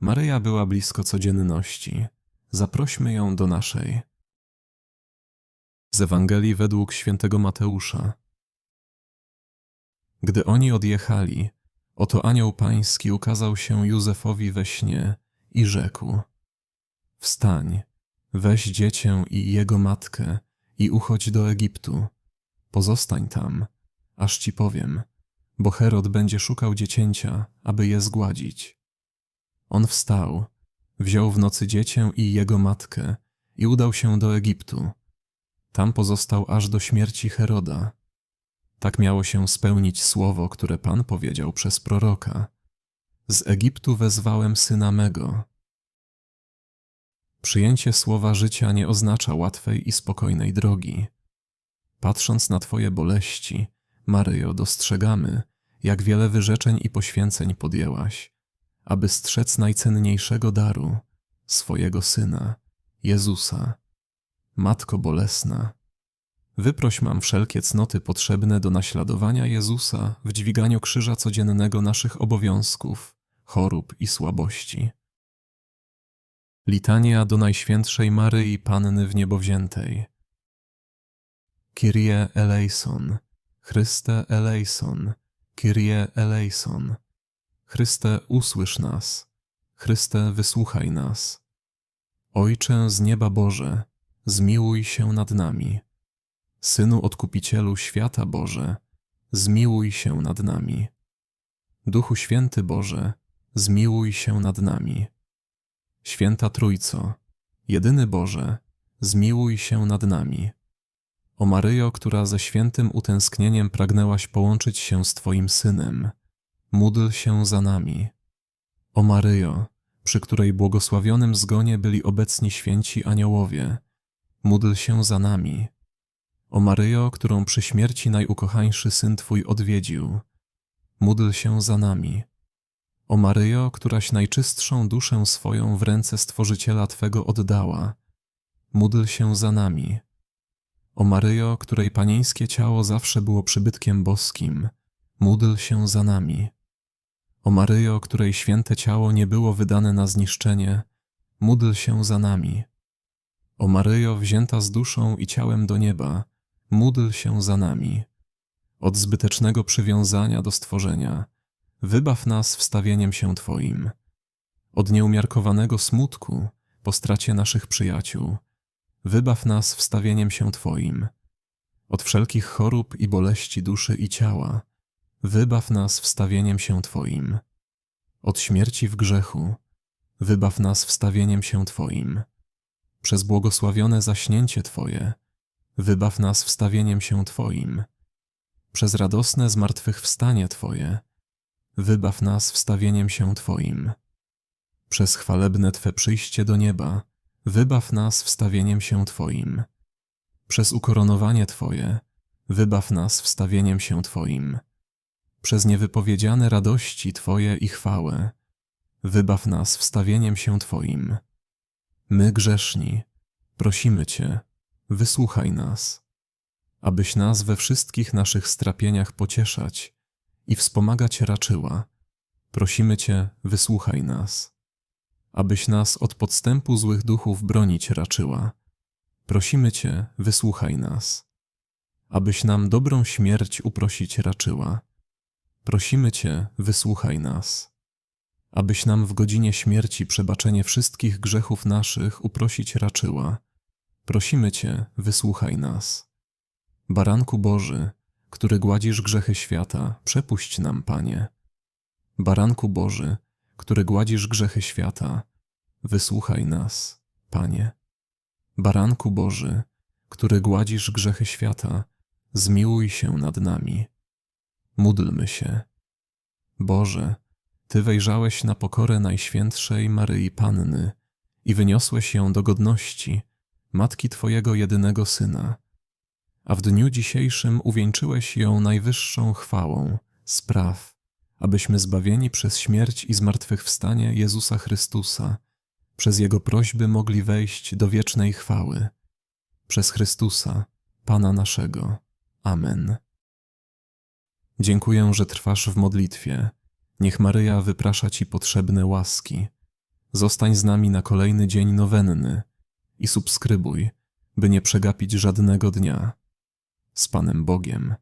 Maryja była blisko codzienności. Zaprośmy ją do naszej. Z Ewangelii według świętego Mateusza. Gdy oni odjechali, oto anioł pański ukazał się Józefowi we śnie i rzekł: Wstań, weź dziecię i jego matkę i uchodź do Egiptu. Pozostań tam, aż ci powiem, bo Herod będzie szukał dziecięcia, aby je zgładzić. On wstał, wziął w nocy dziecię i jego matkę i udał się do Egiptu. Tam pozostał aż do śmierci Heroda. Tak miało się spełnić słowo, które Pan powiedział przez proroka. Z Egiptu wezwałem syna mego. Przyjęcie słowa życia nie oznacza łatwej i spokojnej drogi. Patrząc na Twoje boleści, Maryjo, dostrzegamy, jak wiele wyrzeczeń i poświęceń podjęłaś, aby strzec najcenniejszego daru, swojego Syna, Jezusa. Matko bolesna, wyproś mam wszelkie cnoty potrzebne do naśladowania Jezusa w dźwiganiu krzyża codziennego naszych obowiązków, chorób i słabości. Litania do Najświętszej Maryi Panny w Niebowziętej. Kyrie eleison, Chryste eleison, Kyrie eleison. Chryste, usłysz nas. Chryste, wysłuchaj nas. Ojcze z nieba Boże, zmiłuj się nad nami. Synu Odkupicielu świata Boże, zmiłuj się nad nami. Duchu Święty Boże, zmiłuj się nad nami. Święta Trójco, jedyny Boże, zmiłuj się nad nami. O Maryjo, która ze świętym utęsknieniem pragnęłaś połączyć się z Twoim Synem, módl się za nami. O Maryjo, przy której błogosławionym zgonie byli obecni święci aniołowie, módl się za nami. O Maryjo, którą przy śmierci najukochańszy Syn Twój odwiedził, módl się za nami. O Maryjo, któraś najczystszą duszę swoją w ręce Stworzyciela Twego oddała, módl się za nami. O Maryjo, której panieńskie ciało zawsze było przybytkiem boskim, módl się za nami. O Maryjo, której święte ciało nie było wydane na zniszczenie, módl się za nami. O Maryjo, wzięta z duszą i ciałem do nieba, módl się za nami. Od zbytecznego przywiązania do stworzenia, wybaw nas wstawieniem się Twoim. Od nieumiarkowanego smutku po stracie naszych przyjaciół, wybaw nas wstawieniem się Twoim. Od wszelkich chorób i boleści duszy i ciała, wybaw nas wstawieniem się Twoim. Od śmierci w grzechu, wybaw nas wstawieniem się Twoim. Przez błogosławione zaśnięcie Twoje, wybaw nas wstawieniem się Twoim. Przez radosne zmartwychwstanie Twoje, wybaw nas wstawieniem się Twoim. Przez chwalebne Twe przyjście do nieba, wybaw nas wstawieniem się Twoim. Przez ukoronowanie Twoje, wybaw nas wstawieniem się Twoim. Przez niewypowiedziane radości Twoje i chwałę, wybaw nas wstawieniem się Twoim. My grzeszni, prosimy Cię, wysłuchaj nas, abyś nas we wszystkich naszych strapieniach pocieszać i wspomagać raczyła. Prosimy Cię, wysłuchaj nas abyś nas od podstępu złych duchów bronić raczyła. Prosimy Cię, wysłuchaj nas. Abyś nam dobrą śmierć uprosić raczyła. Prosimy Cię, wysłuchaj nas. Abyś nam w godzinie śmierci przebaczenie wszystkich grzechów naszych uprosić raczyła. Prosimy Cię, wysłuchaj nas. Baranku Boży, który gładzisz grzechy świata, przepuść nam, Panie. Baranku Boży, który gładzisz grzechy świata, wysłuchaj nas, Panie. Baranku Boży, który gładzisz grzechy świata, zmiłuj się nad nami. Módlmy się. Boże, Ty wejrzałeś na pokorę Najświętszej Maryi Panny i wyniosłeś ją do godności, Matki Twojego jedynego Syna, a w dniu dzisiejszym uwieńczyłeś ją najwyższą chwałą, spraw, abyśmy zbawieni przez śmierć i zmartwychwstanie Jezusa Chrystusa, przez Jego prośby mogli wejść do wiecznej chwały. Przez Chrystusa, Pana naszego. Amen. Dziękuję, że trwasz w modlitwie. Niech Maryja wyprasza Ci potrzebne łaski. Zostań z nami na kolejny dzień nowenny i subskrybuj, by nie przegapić żadnego dnia. Z Panem Bogiem.